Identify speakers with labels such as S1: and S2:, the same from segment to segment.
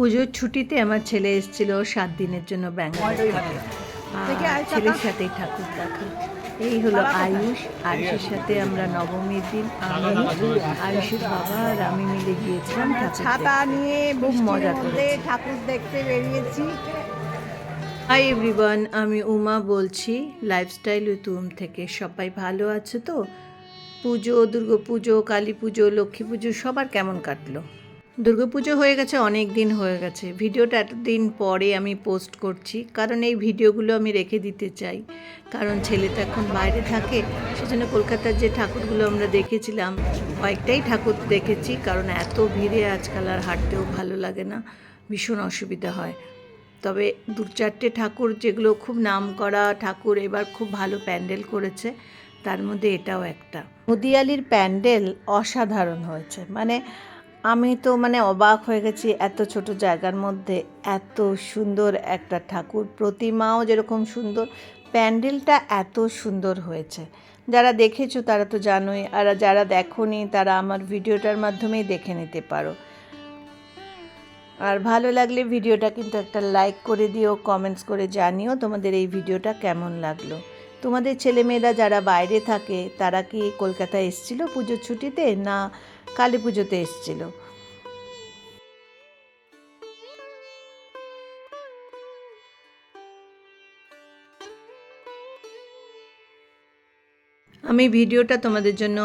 S1: পুজোর ছুটিতে আমার ছেলে এসেছিল সাত দিনের জন্য ব্যাঙ্গালোর থেকে। আর ছেলের সাথেই ঠাকুর দেখা। এই হলো আয়ুষ। আয়ুষের সাথে আমরা নবমীর দিন আমি আয়ুষের বাবা আর আমি মিলে গিয়েছিলাম
S2: ছাতা নিয়ে
S1: খুব মজা করে।
S2: ঠাকুর দেখতে বেরিয়েছি।
S1: হাই এভরিওয়ান আমি উমা বলছি। লাইফস্টাইল উইথ উম থেকে সবাই ভালো আছে তো? পুজো দুর্গা পুজো কালী পুজো লক্ষ্মী পুজো সবার কেমন কাটলো? দুর্গা পুজো হয়ে গেছে, অনেক দিন হয়ে গেছে। ভিডিওটা এতদিন পরে আমি পোস্ট করছি, কারণ এই ভিডিওগুলো আমি রেখে দিতে চাই। কারণ ছেলে তো এখন বাইরে থাকে, সেজন্য কলকাতার যে ঠাকুরগুলো আমরা দেখেছিলাম, কয়েকটাই ঠাকুর দেখেছি, কারণ এত ভিড়ে আজকাল আর হাঁটতেও ভালো লাগে না, ভীষণ অসুবিধা হয়। তবে দু চারটে ঠাকুর যেগুলো খুব নাম করা ঠাকুর এবার খুব ভালো প্যান্ডেল করেছে, তার মধ্যে এটাও একটা। মুদিয়ালির প্যান্ডেল অসাধারণ হয়েছে মানে আমি তো মানে অবাক হয়ে গেছি এত ছোট জায়গার মধ্যে এত সুন্দর একটা ঠাকুর। প্রতিমাও যেরকম সুন্দর, প্যান্ডেলটা এত সুন্দর হয়েছে। যারা দেখেছ তারা তো জানোই, আর যারা দেখোনি তারা আমার ভিডিওটার মাধ্যমেই দেখে নিতে পারো। আর ভালো লাগলে ভিডিওটা কিন্তু একটা লাইক করে দিও, কমেন্টস করে জানিও তোমাদের এই ভিডিওটা কেমন লাগল। তোমাদের ছেলেমেয়েরা যারা বাইরে থাকে, তারা কি কলকাতায় এসছিল পুজোর ছুটিতে, না কালী পুজোতে এসছিল? আমি ভিডিওটা তোমাদের জন্য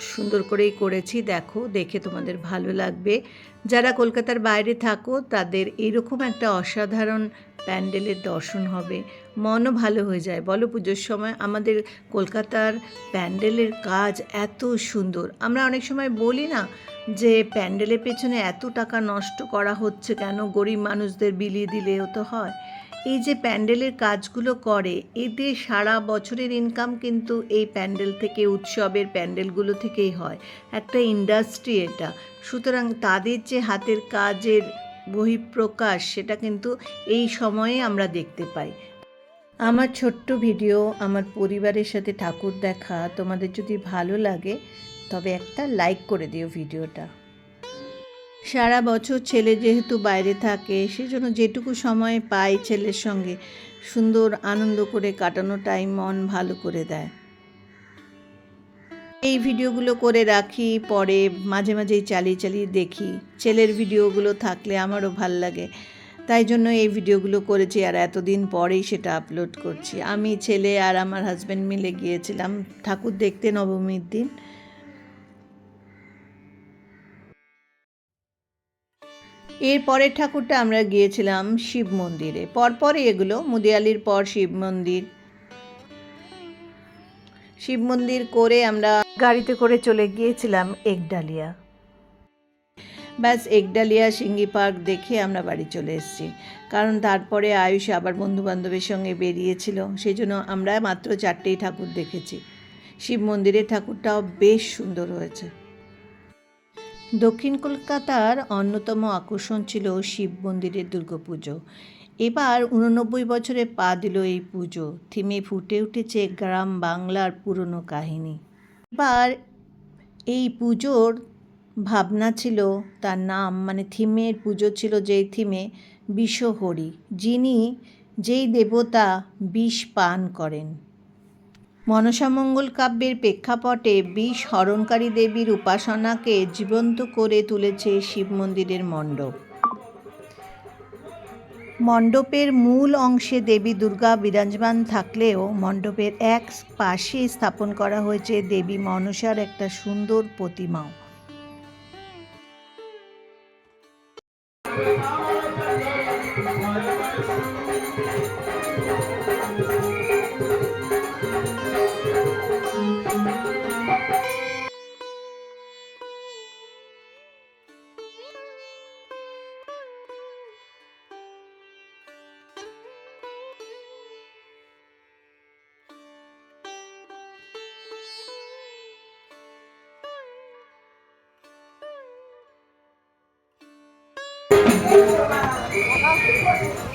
S1: সুন্দর করেই করেছি। দেখো, দেখে তোমাদের ভালো লাগবে। যারা কলকাতার বাইরে থাকো, তাদের এরকম একটা অসাধারণ প্যান্ডেলের দর্শন হবে। মনও ভালো হয়ে যায়। বলো, পুজোর সময় আমাদের কলকাতার প্যান্ডেলের কাজ এত সুন্দর। আমরা অনেক সময় বলি না যে প্যান্ডেলের পেছনে এত টাকা নষ্ট করা হচ্ছে কেন? গরিব মানুষদের বিলিয়ে দিলেও তো হয়। এই যে প্যান্ডেলের কাজগুলো করে এদের সারা বছরের ইনকাম কিন্তু এই প্যান্ডেল থেকে, উৎসবের প্যান্ডেলগুলো থেকেই হয়। একটা ইন্ডাস্ট্রি এটা। সুতরাং তাদের যে হাতের কাজের বহিঃপ্রকাশ, সেটা কিন্তু এই সময়ে আমরা দেখতে পাই। আমার ছোট্ট ভিডিও আমার পরিবারের সাথে ঠাকুর দেখা, তোমাদের যদি ভালো লাগে, তবে একটা লাইক করে দিও ভিডিওটা সারা বছর ছেলে যেহেতু বাইরে থাকে, সেজন্য যেটুকু সময় পাই ছেলের সঙ্গে সুন্দর আনন্দ করে কাটানো টাইম মন ভালো করে দেয়। এই ভিডিওগুলো করে রাখি, পরে মাঝে মাঝেই চালিয়ে চালিয়ে দেখি। ছেলের ভিডিওগুলো থাকলে আমারও ভালো লাগে। তাই জন্য এই ভিডিওগুলো করেছি আর এতদিন পরেই সেটা আপলোড করছি। আমি ছেলে আর আমার হাজব্যান্ড মিলে গিয়েছিলাম ঠাকুর দেখতে নবমীর দিন। এর পরের ঠাকুরটা আমরা গিয়েছিলাম শিব মন্দিরে। পরপরই এগুলো মুদিয়ালির পর শিব মন্দির। শিব মন্দির করে আমরা গাড়িতে করে চলে গিয়েছিলাম একডালিয়া। ব্যাস, একডালিয়া সিঙ্গি পার্ক দেখে আমরা বাড়ি চলে এসেছি। কারণ তারপরে আয়ুষ আবার বন্ধু বান্ধবের সঙ্গে বেরিয়েছিল সেই জন্য আমরা মাত্র চারটেই ঠাকুর দেখেছি। শিব মন্দিরের ঠাকুরটাও বেশ সুন্দর হয়েছে। দক্ষিণ কলকাতার অন্যতম আকর্ষণ ছিল শিব মন্দিরের দুর্গাপুজো। এবার উননব্বই বছরে পা দিল এই পুজো। থিমে ফুটে উঠেছে গ্রাম বাংলার পুরনো কাহিনী। এবার এই পুজোর ভাবনা ছিল, তার নাম মানে থিমের পুজো ছিল যেই থিমে বিষহরি যিনি যেই দেবতা বিষ পান করেন। মনসামঙ্গল কাব্যের প্রেক্ষাপটে বিষ হরণকারী দেবীর উপাসনাকে জীবন্ত করে তুলেছে শিব মন্দিরের মণ্ডপ। মণ্ডপের মূল অংশে দেবী দুর্গা বিরাজমান থাকলেও মণ্ডপের এক পাশে স্থাপন করা হয়েছে দেবী মনসার একটা সুন্দর প্রতিমাও। Thank you.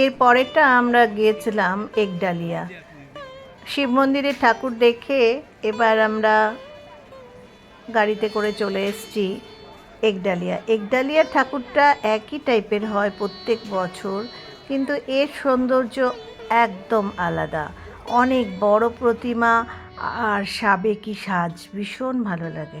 S1: এর পরেরটা আমরা গিয়েছিলাম একডালিয়া। শিব মন্দিরের ঠাকুর দেখে এবার আমরা গাড়িতে করে চলে এসেছি একডালিয়া। একডালিয়ার ঠাকুরটা একই টাইপের হয় প্রত্যেক বছর, কিন্তু এর সৌন্দর্য একদম আলাদা। অনেক বড় প্রতিমা আর সাবেকি সাজ, ভীষণ ভালো লাগে।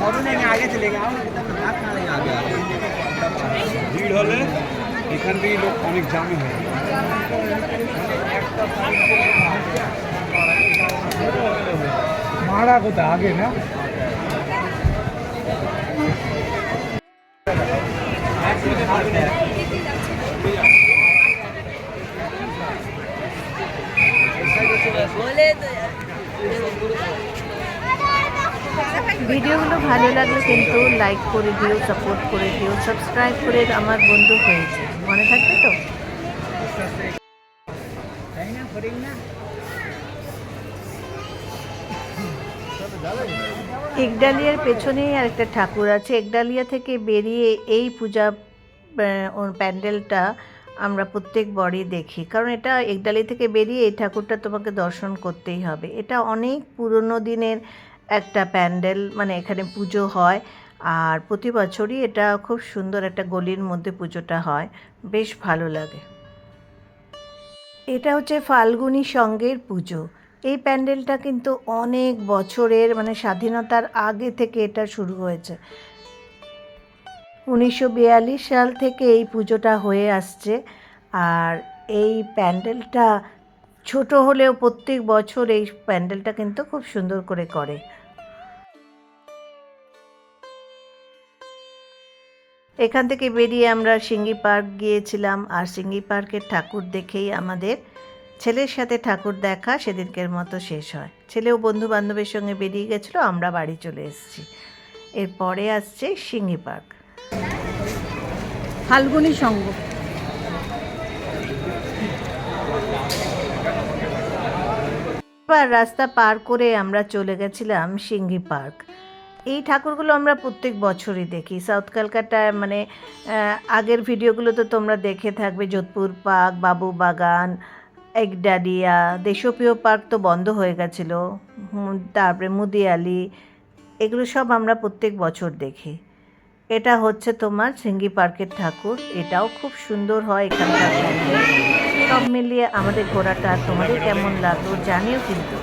S3: फोटो लेंगे आगे चलेंगे आओ एकदम हाथ ना लेंगे आगे
S4: ভিড় হলে এখান থেকে লোক অনেক জামে হয়
S3: मारा को आगे ना
S1: ভিডিওগুলো ভালো লাগলে কিন্তু লাইক করে দিও সাপোর্ট করে দিও সাবস্ক্রাইব করে আমার বন্ধু হয়েছে। মনে থাকবে তো? একডালিয়ার পেছনেই আরেকটা ঠাকুর আছে। একডালিয়া থেকে বেরিয়ে এই পূজা প্যান্ডেলটা আমরা প্রত্যেক বড়ই দেখি। কারণ এটা একডালি থেকে বেরিয়ে এই ঠাকুরটা তোমাকে দর্শন করতেই হবে। এটা অনেক পুরনো দিনের একটা প্যান্ডেল মানে এখানে পুজো হয়। আর প্রতি বছরই এটা খুব সুন্দর একটা গলির মধ্যে পুজোটা হয়। বেশ ভালো লাগে। এটা হচ্ছে ফাল্গুনী সঙ্গের পুজো। এই প্যান্ডেলটা কিন্তু অনেক বছরের মানে স্বাধীনতার আগে থেকে এটা শুরু হয়েছে। উনিশশো বিয়াল্লিশ সাল থেকে এই পুজোটা হয়ে আসছে। আর এই প্যান্ডেলটা ছোট হলেও প্রত্যেক বছর এই প্যান্ডেলটা কিন্তু খুব সুন্দর করে করে। এখান থেকে বেরিয়ে আমরা সিঙ্গি পার্ক গিয়েছিলাম। আর সিঙ্গি পার্কের ঠাকুর দেখেই আমাদের ছেলের সাথে ঠাকুর দেখা সেদিনকের মতো শেষ হয়। ছেলেও বন্ধু বান্ধবের সঙ্গে বেরিয়ে গেছিল, আমরা বাড়ি চলে এসেছি। এরপরে আসছে সিঙ্গি পার্ক।
S2: ফাল্গুনী সঙ্গ
S1: এবার রাস্তা পার করে আমরা চলে গেছিলাম সিঙ্গি পার্ক। এই ঠাকুরগুলো আমরা প্রত্যেক বছরই দেখি। সাউথ কলকাতায় মানে আগের ভিডিওগুলো তো তোমরা দেখে থাকবে। যোধপুর পার্ক, বাবু বাগান একডালিয়া দেশপ্রিয় পার্ক তো বন্ধ হয়ে গেছিল। তারপরে মুদিয়ালি, এগুলো সব আমরা প্রত্যেক বছর দেখি। এটা হচ্ছে তোমার সিঙ্গি পার্কের ঠাকুর এটাও খুব সুন্দর হয় এখানকার। সব মিলিয়ে আমাদের ঘোরাটা তোমাদের কেমন লাগল জানিও কিন্তু